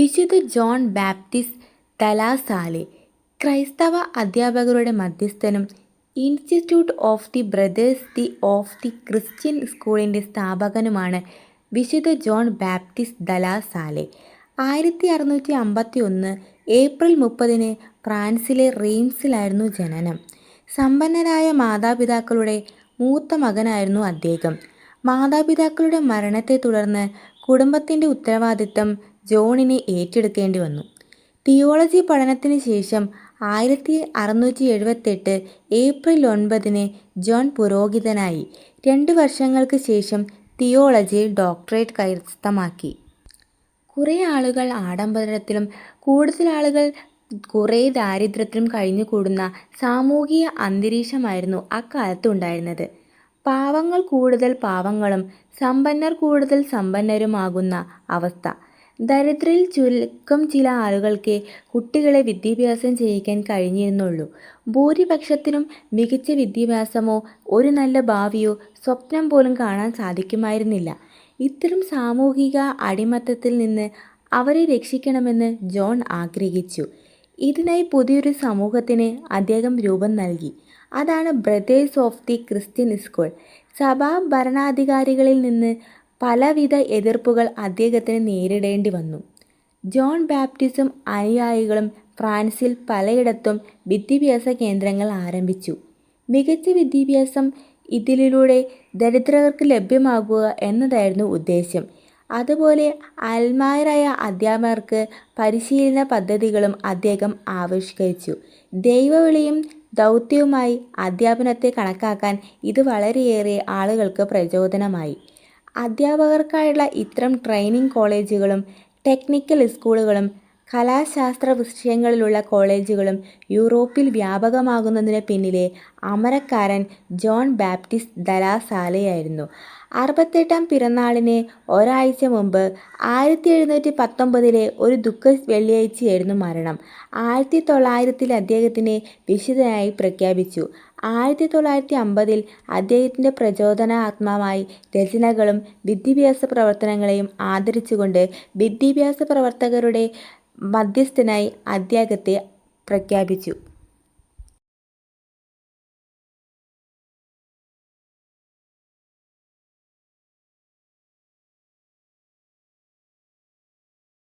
വിശുദ്ധ John Baptist തലാസാലെ ക്രൈസ്തവ അധ്യാപകരുടെ മധ്യസ്ഥനും institute of the brothers the of the Christian സ്കൂളിന്റെ സ്ഥാപകനുമാണ് വിശുദ്ധ ജോൺ ബാപ്റ്റിസ്റ്റ് ദലാസാലെ. ആയിരത്തി അറുന്നൂറ്റി അമ്പത്തി ഒന്ന് ഏപ്രിൽ മുപ്പതിന് ഫ്രാൻസിലെ റെയിംസിലായിരുന്നു ജനനം. സമ്പന്നരായ മാതാപിതാക്കളുടെ മൂത്ത മകനായിരുന്നു അദ്ദേഹം. മാതാപിതാക്കളുടെ മരണത്തെ തുടർന്ന് കുടുംബത്തിന്റെ ഉത്തരവാദിത്തം ജോണിനെ ഏറ്റെടുക്കേണ്ടി വന്നു. തിയോളജി പഠനത്തിന് ശേഷം ആയിരത്തി അറുന്നൂറ്റി എഴുപത്തെട്ട് ഏപ്രിൽ ഒൻപതിന് ജോൺ പുരോഹിതനായി. രണ്ട് വർഷങ്ങൾക്ക് ശേഷം തിയോളജിയിൽ ഡോക്ടറേറ്റ് കരസ്ഥമാക്കി. കുറേ ആളുകൾ ആഡംബരത്തിലും കൂടുതൽ ആളുകൾ കുറേ ദാരിദ്ര്യത്തിലും കഴിഞ്ഞുകൂടുന്ന സാമൂഹിക അന്തരീക്ഷമായിരുന്നു അക്കാലത്ത് ഉണ്ടായിരുന്നത്. പാവങ്ങൾ കൂടുതൽ പാവങ്ങളും സമ്പന്നർ കൂടുതൽ സമ്പന്നരുമാകുന്ന അവസ്ഥ. ദരിദ്രരിൽ ചുരുക്കം ചില ആളുകൾക്കേ കുട്ടികളെ വിദ്യാഭ്യാസം ചെയ്യിക്കാൻ കഴിഞ്ഞിരുന്നുള്ളൂ. ഭൂരിപക്ഷത്തിനും മികച്ച വിദ്യാഭ്യാസമോ ഒരു നല്ല ഭാവിയോ സ്വപ്നം പോലും കാണാൻ സാധിക്കുമായിരുന്നില്ല. ഇത്തരം സാമൂഹിക അടിമത്തത്തിൽ നിന്ന് അവരെ രക്ഷിക്കണമെന്ന് ജോൺ ആഗ്രഹിച്ചു. ഇതിനായി പുതിയൊരു സമൂഹത്തിന് അദ്ദേഹം രൂപം നൽകി. അതാണ് brothers of the Christian school. സഭാ ഭരണാധികാരികളിൽ നിന്ന് പലവിധ എതിർപ്പുകൾ അദ്ദേഹത്തിന് നേരിടേണ്ടി വന്നു. ജോൺ ബാപ്റ്റിസും അനുയായികളും ഫ്രാൻസിൽ പലയിടത്തും വിദ്യാഭ്യാസ കേന്ദ്രങ്ങൾ ആരംഭിച്ചു. മികച്ച വിദ്യാഭ്യാസം ഇതിലൂടെ ദരിദ്രർക്ക് ലഭ്യമാകുക എന്നതായിരുന്നു ഉദ്ദേശ്യം. അതുപോലെ അൽമായരായ അധ്യാപകർക്ക് പരിശീലന പദ്ധതികളും അദ്ദേഹം ആവിഷ്കരിച്ചു. ദൈവവിളിയും ദൗത്യവുമായി അധ്യാപനത്തെ കണക്കാക്കാൻ ഇത് വളരെയേറെ ആളുകൾക്ക് പ്രചോദനമായി. അധ്യാപകർക്കായുള്ള ഇത്തരം ട്രെയിനിങ് കോളേജുകളും ടെക്നിക്കൽ സ്കൂളുകളും കലാശാസ്ത്ര വിഷയങ്ങളിലുള്ള കോളേജുകളും യൂറോപ്പിൽ വ്യാപകമാകുന്നതിന് പിന്നിലെ അമരക്കാരൻ ജോൺ ബാപ്റ്റിസ്റ്റ് ദലാസാലയായിരുന്നു അറുപത്തെട്ടാം പിറന്നാളിന് ഒരാഴ്ച മുമ്പ് ആയിരത്തി എഴുന്നൂറ്റി പത്തൊമ്പതിലെ ഒരു ദുഃഖ വെള്ളിയാഴ്ചയായിരുന്നു മരണം. ആയിരത്തി തൊള്ളായിരത്തിൽ അദ്ദേഹത്തിനെ വിശുദ്ധനായി പ്രഖ്യാപിച്ചു. ആയിരത്തി തൊള്ളായിരത്തി അമ്പതിൽ അദ്ദേഹത്തിന്റെ പ്രചോദനാത്മകമായ രചനകളും വിദ്യാഭ്യാസ പ്രവർത്തനങ്ങളെയും ആദരിച്ചുകൊണ്ട് വിദ്യാഭ്യാസ പ്രവർത്തകരുടെ മധ്യസ്ഥനായി അദ്ദേഹത്തെ പ്രഖ്യാപിച്ചു.